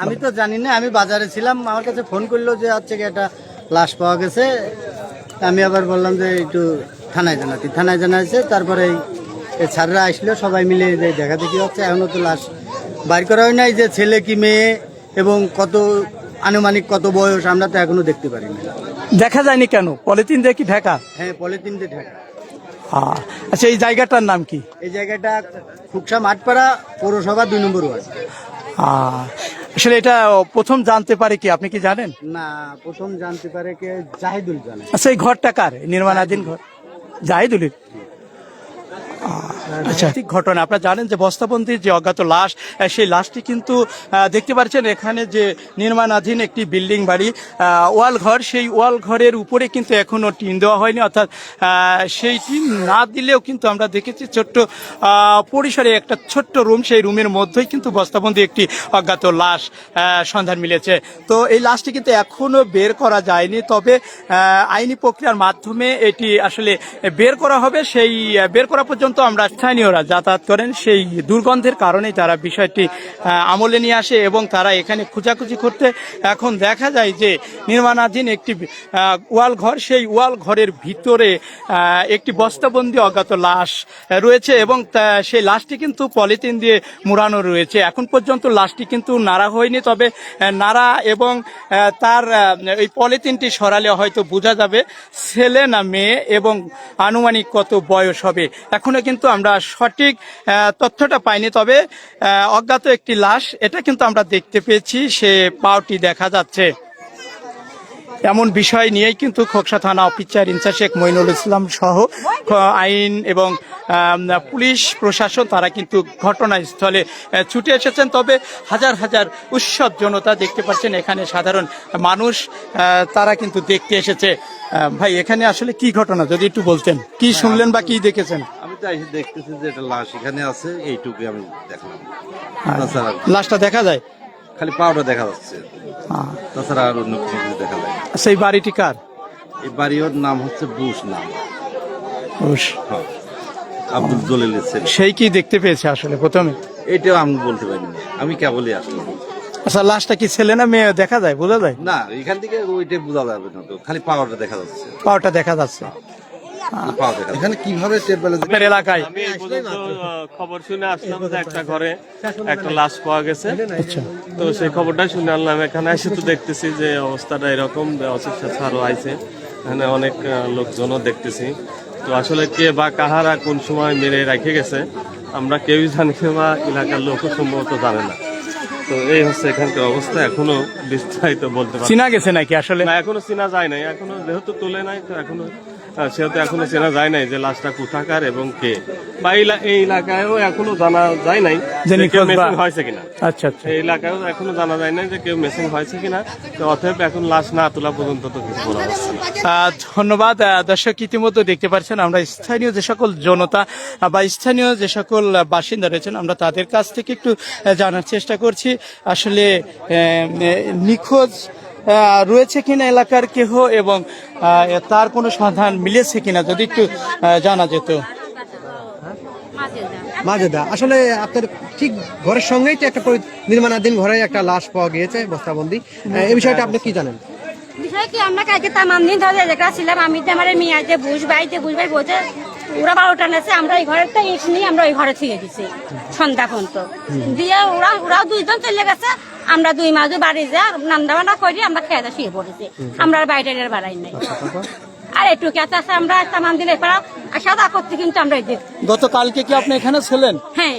আমি তো জানি না আমি বাজারে ছিলাম আমার কাছে ফোন করল যে হচ্ছে কি একটা লাশ পাওয়া গেছে। আমি আবার বললাম যে একটু থানায় জানাতি। থানায় জানাইছে তারপরে এই- স্যাররা আসলো সবাই মিলে যে দেখা দেখি হচ্ছে এখনও তো লাশ বাইর করা হয় নাই যে ছেলে কি মেয়ে এবং কত আনুমানিক কত বয়স আমরা তো এখনও দেখতে পারি না। দেখা যায়নি কেন? পলিথিন দিয়ে কি ঢাকা? হ্যাঁ পলিথিন দিয়ে ঢাকা। আচ্ছা এই জায়গাটার নাম কি? এই জায়গাটা ফুকসা মাঠপাড়া পৌরসভা দুই নম্বর ওয়ার্ড। আসলে এটা প্রথম জানতে পারে কি আপনি কি জানেন? না প্রথম জানতে পারে কে? জাহিদুল জানে। আচ্ছা এই ঘরটা কার? নির্মাণাধীন ঘর? জাহিদুলের? আচ্ছা। ঘটনা। আপনারা জানেন যে বস্তাবন্দির যে অজ্ঞাত লাশ সেই লাশটি কিন্তু দেখতে পাচ্ছেন এখানে যে নির্মাণাধীন একটি বিল্ডিং বাড়ি ওয়াল ঘর সেই ওয়াল ঘরের উপরে কিন্তু এখনও টিন দেওয়া হয়নি, অর্থাৎ সেই টিন না দিলেও কিন্তু আমরা দেখেছি ছোট্ট পরিসরে একটা ছোট্ট রুম, সেই রুমের মধ্যেই কিন্তু বস্তাবন্দি একটি অজ্ঞাত লাশ সন্ধান মিলেছে। তো এই লাশটি কিন্তু এখনও বের করা যায়নি, তবে আইনি প্রক্রিয়ার মাধ্যমে এটি আসলে বের করা হবে। সেই বের করা পর্যন্ত আমরা স্থানীয়রা যাতায়াত করেন। সেই দুর্গন্ধের কারণেই তারা বিষয়টি আমলে নিয়ে আসে এবং তারা এখানে খোঁজাখুঁজি করতে। এখন দেখা যায় যে নির্মাণাধীন একটি ওয়াল ঘর, সেই ওয়াল ঘরের ভিতরে একটি বস্তাবন্দি অজ্ঞাত লাশ রয়েছে এবং সেই লাশটি কিন্তু পলিথিন দিয়ে মুড়ানো রয়েছে। এখন পর্যন্ত লাশটি কিন্তু নাড়া হয়নি, তবে নাড়া এবং তার এই পলিথিনটি সরালে হয়তো বোঝা যাবে, ছেলে না মেয়ে এবং আনুমানিক কত বয়স হবে। এখনও কিন্তু আমরা সঠিক তথ্যটা পাইনি। তবে অজ্ঞাত একটি লাশ, এটা কিন্তু আমরা দেখতে পেয়েছি, সে পাওটি দেখা যাচ্ছে। এমন বিষয় নিয়েই কিন্তু খোকসা থানা অফিসার ইনচার্জ শেখ মইনুল ইসলাম সহ আইন এবং পুলিশ প্রশাসন, তারা কিন্তু ঘটনাস্থলে ছুটে এসেছেন। তবে হাজার হাজার উৎসব জনতা দেখতে পাচ্ছেন, এখানে সাধারণ মানুষ তারা কিন্তু দেখতে এসেছে। ভাই, এখানে আসলে কি ঘটনা? যদি একটু বলতেন। কি শুনলেন বা কি দেখেছেন? তো এসে দেখতেছি যে একটা লাশ এখানে আছে এইটুকুই আমি দেখলাম। তাছাড়া লাশটা দেখা যায়? খালি পাউডার দেখা যাচ্ছে। তাছাড়া আর অন্য কিছু দেখা যায় সেই বাড়িটি কার? এই বাড়ির নাম হচ্ছে বুশ নাম। উস, হ্যাঁ। আব্দুল জলিলের ছেলে সেই কি দেখতে পেয়েছে আসলে প্রথমে? এইটাও আমি বলতে পারিনি আমি কেবলই আসলাম। আচ্ছা লাশটা কি ছেলে না মেয়ে দেখা যায়? বোঝা যায়? না এখান থেকে ওইটাই বোঝা যাবে না তো। খালি পাওয়ারটা দেখা যাচ্ছে। পাওয়ারটা দেখা যাচ্ছে। এখানে কীভাবে টের পেলে আপনার এলাকায় আমি এই পর্যন্ত খবর শুনে আসলাম যে একটা ঘরে একটা লাশ পাওয়া গেছে। আচ্ছা। তো সেই খবরটাই শুনে আনলাম। এখানে এসে তো দেখতেছি যে অবস্থাটা এরকম অচিকিৎসা ছাড়ও আইছে। এখানে অনেক লোকজনও দেখতেছি। তো আসলে কে বা কাহারা কোন সময় মেরে রেখে গেছে আমরা কেউই জানি বা এলাকার লোকও সম্ভবত জানে না। তো এই হচ্ছে এখানকার অবস্থা। এখনও বিস্তারিত বলতে পারি চিনা গেছে নাকি আসলে? না এখনও চেনা যায় নাই। এখনও যেহেতু তুলে নাই তো এখনও সেহেতু এখনও চেনা যায় নাই যে লাশটা কোথাকার এবং কে। বা এই এলাকায়ও এখনও জানা যায় নাই যে কেউ মেসিং হয়েছে কিনা। আচ্ছা আচ্ছা। এই এলাকায়ও এখনও জানা যায় নাই যে কেউ মেসিং হয়েছে কিনা। তো অতএব এখন লাশ না তোলা পর্যন্ত তো কিছু বলা ধন্যবাদ। দর্শক ইতিমধ্যে দেখতে পাচ্ছেন আমরা স্থানীয় যে সকল জনতা বা স্থানীয় যে সকল বাসিন্দা রয়েছেন আমরা তাদের কাছ থেকে একটু জানার চেষ্টা করছি। আসলে নিখোঁজ রয়েছে কিনা এলাকার কেহ এবং তার কোনো সন্ধান মিলেছে কিনা যদি একটু জানা যেত। মাজেদা আসলে আপনার ঠিক ঘরের সঙ্গেই তো একটা নির্মাণাধীন ঘরে একটা লাশ পাওয়া গিয়েছে বস্তাবন্দি। এই বিষয়টা আপনি কি জানেন? বিষয় কি আমরা কালকে তামাম দিন ধরে যেটা ছিলাম আমি যে আমার মেয়ে যে বুঝ বাড়িতে বুঝ ভাই বলছে ওরা বারোটা নেছে আমরা ওই ঘরের তো ইট নিয়ে আমরা ওই ঘরে থুয়ে দিছি সন্ধ্যা পর্যন্ত। দিয়ে ওরা ওরাও দুইজন চলে গেছে আমরা দুই মাঝে বাড়ি যা নান্দা বান্না করি আমরা খেয়ে দিয়ে শুয়ে পড়েছি। আমরা বাইরে বাড়াই নাই। আর একটু কেঁচা আছে আমরা তামাম দিন এবার সাদা করতে কিন্তু আমরা গতকালকে কি আপনি এখানে ছিলেন? হ্যাঁ।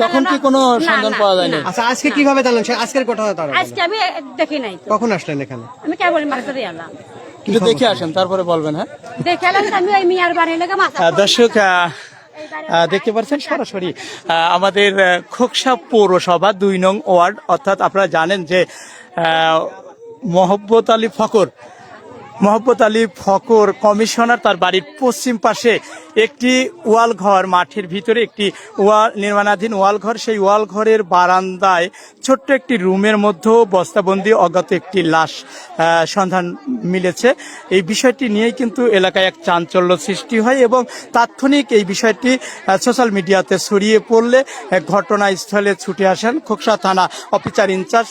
তখন কি কোনো সন্ধান পাওয়া যায়নি? না। আচ্ছা আজকে কীভাবে জানলেন আজকের তারা আজকে আমি দেখি নাই কখন আসলেন এখানে? আমি কেবল ধরে এলাম। কিন্তু দেখে আসেন তারপরে বলবেন হ্যাঁ? দেখে এলাম আমি ওই মেয়ার বাড়ি লেগে মাছ আহ, দর্শক দেখতে পাচ্ছেন সরাসরি আমাদের খোকসা পৌরসভা দুই নং ওয়ার্ড। অর্থাৎ আপনারা জানেন যে মহব্বত আলী ফকর মহব্বত আলী ফকর কমিশনার তার বাড়ির পশ্চিম পাশে একটি ওয়াল ঘর, মাঠের ভিতরে একটি ওয়াল, নির্মাণাধীন ওয়াল ঘর। সেই ওয়াল ঘরের বারান্দায় ছোট্ট একটি রুমের মধ্যেও বস্তাবন্দি অজ্ঞাত একটি লাশ সন্ধান মিলেছে। এই বিষয়টি নিয়েই কিন্তু এলাকায় এক চাঞ্চল্য সৃষ্টি হয় এবং তাৎক্ষণিক এই বিষয়টি সোশ্যাল মিডিয়াতে ছড়িয়ে পড়লে ঘটনাস্থলে ছুটে আসেন খোকসা থানা অফিসার ইনচার্জ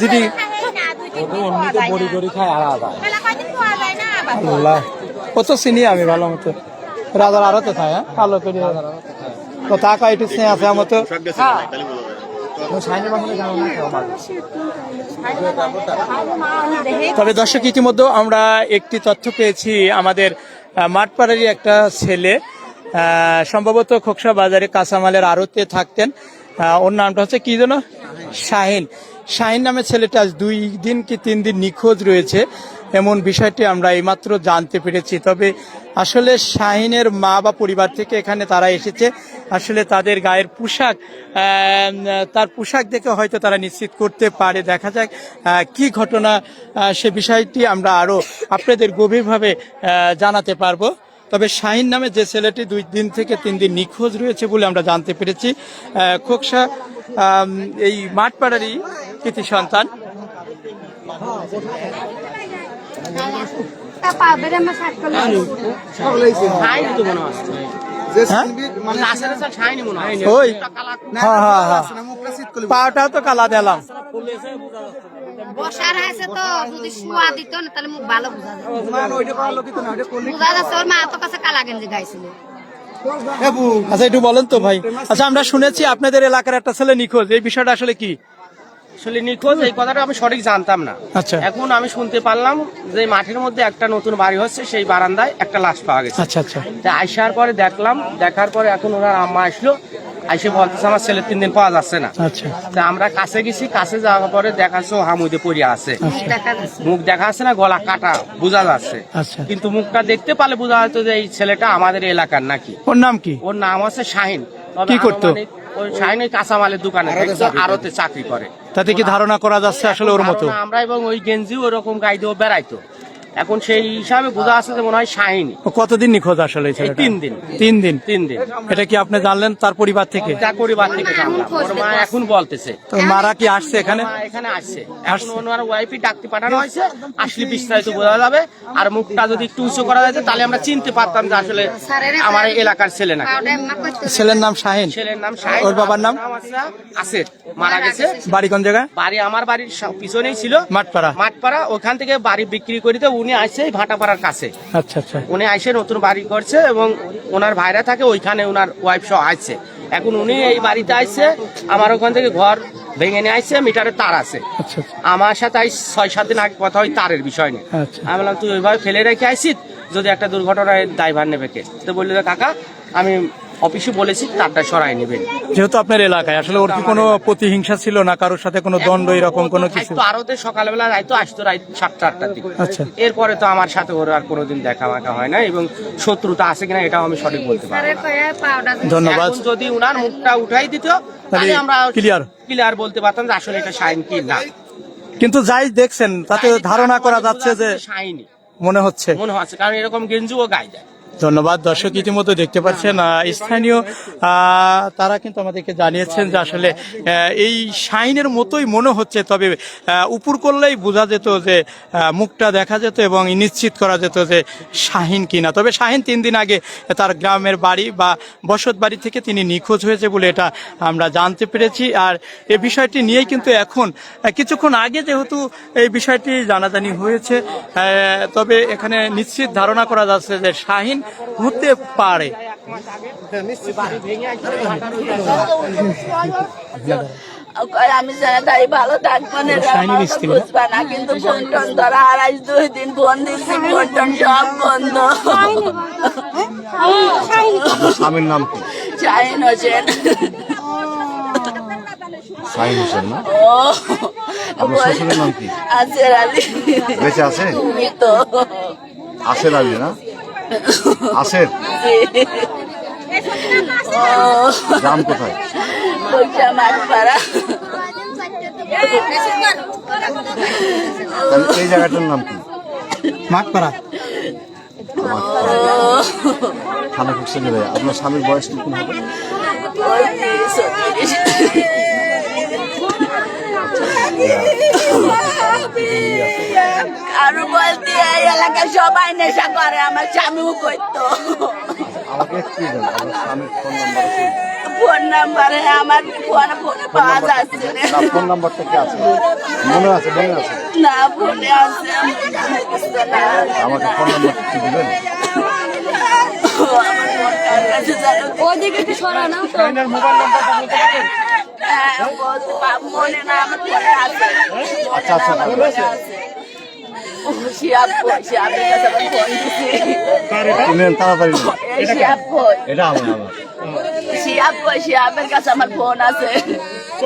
চিনি হয়তো এখন আরও আল্লাহ। ও তো চিনি আমি ভালো মতো। রাজার আরও তো থাকে হ্যাঁ? ভালো করে। তো টাকা একটু স্নেহ আছে আমার তো তবে দর্শক ইতিমধ্যে আমরা একটি তথ্য পেয়েছি। আমাদের মাঠপাড়ারই একটা ছেলে সম্ভবত খোকসা বাজারে কাঁচামালের আড়তে থাকতেন। ওর নামটা হচ্ছে কি যেন? শাহিন। শাহিন নামে ছেলেটা আজ দুই দিন কি তিন দিন নিখোঁজ রয়েছে। এমন বিষয়টি আমরা এইমাত্র জানতে পেরেছি। তবে আসলে শাহিনের মা বা পরিবার থেকে এখানে তারা এসেছে। আসলে তাদের গায়ের পোশাক তার পোশাক দেখে হয়তো তারা নিশ্চিত করতে পারে। দেখা যাক কি ঘটনা সে বিষয়টি আমরা আরও আপনাদের গভীরভাবে জানাতে পারব। তবে শাহিন নামে যে ছেলেটি দুই দিন থেকে তিন দিন নিখোঁজ রয়েছে বলে আমরা জানতে পেরেছি। আহ, খোকসা এই মাঠপাড়ারই কৃতি সন্তান। হ্যাঁ? ওই। হ্যাঁ হ্যাঁ হ্যাঁ। পাটাও তো কালা দিলাম। বসার আছে তো যদি শুয়া দিত না তাহলে মুখ ভালো বোঝা যায় বোঝা যাচ্ছে ওর মা তো কাছে কালা গেঞ্জি গাইছিল। আচ্ছা একটু বলেন তো ভাই। আচ্ছা আমরা শুনেছি আপনাদের এলাকার একটা ছেলে নিখোঁজ। এই বিষয়টা আসলে কি? আসলে নিখোঁজ এই কথাটা আমি সঠিক জানতাম না। আচ্ছা। এখন আমি শুনতে পারলাম যে মাঠের মধ্যে একটা নতুন বাড়ি হচ্ছে সেই বারান্দায় একটা লাশ পাওয়া গেছে। আচ্ছা আচ্ছা। তা আইসার পরে দেখলাম দেখার পরে এখন ওনার আম্মা আসলো আইসে বলতেছে আমার ছেলে তিন দিন পাওয়া যাচ্ছে না। আচ্ছা। তা আমরা কাছে গেছি কাছে যাওয়ার পরে দেখাচ্ছে হামুদে পড়ে আছে। আচ্ছা। দেখা যাচ্ছে। মুখ দেখা যাচ্ছে না গলা কাটা বোঝা যাচ্ছে। আচ্ছা। কিন্তু মুখটা দেখতে পারলে বোঝা যেত যে এই ছেলেটা আমাদের এলাকার নাকি। ওর নাম কি? ওর নাম হচ্ছে শাহিন। কি করতো? ওই শাহিন কাঁচামালের দোকানে আরতে চাকরি করে। তাতে কি ধারণা করা যাচ্ছে আসলে ওর মতো? আমরা এবং ওই গেঞ্জি ওরকম গাই দিয়ে বেড়াইতো। এখন সেই হিসাবে বোঝা আছে যে মনে হয় শাহিনী। কতদিন নিখোঁজ আসলে? তিন দিন। তিন দিন? তিন দিন। এটা কি আপনি জানলেন তার পরিবার থেকে? তার পরিবার থেকে জানলাম। ওর মা এখন বলতেছে। মারা কি আসছে এখানে? এখানে আসছে। এখন ওনার ওয়াইফই ডাকতে পাঠানো হয়েছে। আসলে বিস্তারিত বোঝা যাবে। আর মুখটা যদি একটু উঁচু করা যেত তাহলে আমরা চিনতে পারতাম যে আসলে আমার এলাকার ছেলে না ছেলের নাম শাহিন? ছেলের নাম শাহিন। ওর বাবার নাম? আছে মারা গেছে। বাড়ি কোন জায়গায়? বাড়ি আমার বাড়ির পিছনেই ছিল। মাঠপাড়া। মাঠপাড়া। ওখান থেকে বাড়ি বিক্রি করিতে উনি এই ভাটাপাড়ার কাছে। আচ্ছা আচ্ছা। উনি আইসে নতুন বাড়ি করছে এবং ওনার ভাইরা থাকে ওইখানে ওনার ওয়াইফ সহ আসছে। এখন উনি এই বাড়িতে আসছে আমার ওখান থেকে ঘর ভেঙে নিয়ে আসছে মিটারে তার আছে। আচ্ছা আচ্ছা। আমার সাথে আই ছয় সাত দিন আগে কথা হয় তারের বিষয় নিয়ে। আচ্ছা। আমি বললাম তুই ওইভাবে ফেলে রেখে আইসিস যদি একটা দুর্ঘটনায় দায়ভার নেবে কে? তো বলল কাকা আমি অফিসে বলেছি তারটা সরাই নেবেন। যেহেতু আপনার এলাকায় আসলে ওর কি কোনো প্রতিহিংসা ছিল না কারোর সাথে কোনো দ্বন্দ্ব এরকম কোনো কিছু? তো আরও সকালবেলা রাইতো আসতো রাত সাতটা আটটার দিকে। আচ্ছা। এরপরে তো আমার সাথে ওর আর কোনোদিন দেখা মাখা হয় না এবং শত্রুতা আছে কিনা এটাও আমি সঠিক বলতে পারি ধন্যবাদ। যদি উনার মুখটা উঠাই দিত তাহলে আমরা ক্লিয়ার ক্লিয়ার বলতে পারতাম যে আসলে এটা শাইন কি না। কিন্তু যাই দেখছেন তাতে ধারণা করা যাচ্ছে যে শাইনি মনে হচ্ছে। মনে হচ্ছে কারণ এরকম গেঞ্জিও গায়ে দেয়। ধন্যবাদ। দর্শক ইতিমধ্যে দেখতে পাচ্ছেন স্থানীয় তারা কিন্তু আমাদেরকে জানিয়েছেন যে আসলে এই শাইনের মতোই মনে হচ্ছে, তবে উপর করলেই বোঝা যেত যে মুখটা দেখা যেত এবং নিশ্চিত করা যেত যে শাহিন কিনা। তবে শাহিন তিন দিন আগে তার গ্রামের বাড়ি বা বসত বাড়ি থেকে তিনি নিখোঁজ হয়েছে বলে এটা আমরা জানতে পেরেছি। আর এই বিষয়টি নিয়েই কিন্তু এখন কিছুক্ষণ আগে যেহেতু এই বিষয়টি জানাজানি হয়েছে তবে এখানে নিশ্চিত ধারণা করা যাচ্ছে যে শাহিন হতে পারে। আমি জানি তাই ভালো থাকব না এটা শাইনির আমার তো স্ত্রী। বুঝবা না কিন্তু ফোন টোন ধরা আর দুই দিন ফোন দিচ্ছি ফোন টোন সব বন্ধ। স্বামীর নাম কি? শাহিন হোসেন। সাইন হোসেন না? ও শ্বশুরের নাম কি? আসের আলী। বেঁচে আছে মৃত আসের আলী না? আসের গ্রাম কোথায়? এই জায়গাটার নাম কি? মাঠপাড়া। থানা খুঁজছে নেবে। আপনার স্বামীর বয়স কি হবে? আরও বলতে এই এলাকায় সবাই নেশা করে আমার স্বামীও করতো। আমাকে একটু দেন? স্বামীর ফোন নাম্বার ফোন নাম্বারে আমার ফোন ফোনে পাওয়া যাচ্ছে। ফোন নাম্বারটা কি আছে? মনে আছে মনে আছে। না ফোনে আছে আমি জানি বুঝতে না। আমাকে ফোন নাম্বার কি দিবেন? ফোন কার কাছে জানো তো? ওদিকে একটু সরা না হ্যাঁ, বলতে মনে না আমার ফোনে আছে। আচ্ছা আচ্ছা তাড়াতাড়ি? এটা আমার শিয়াব? শিয়াবের কাছে আমার ফোন আছে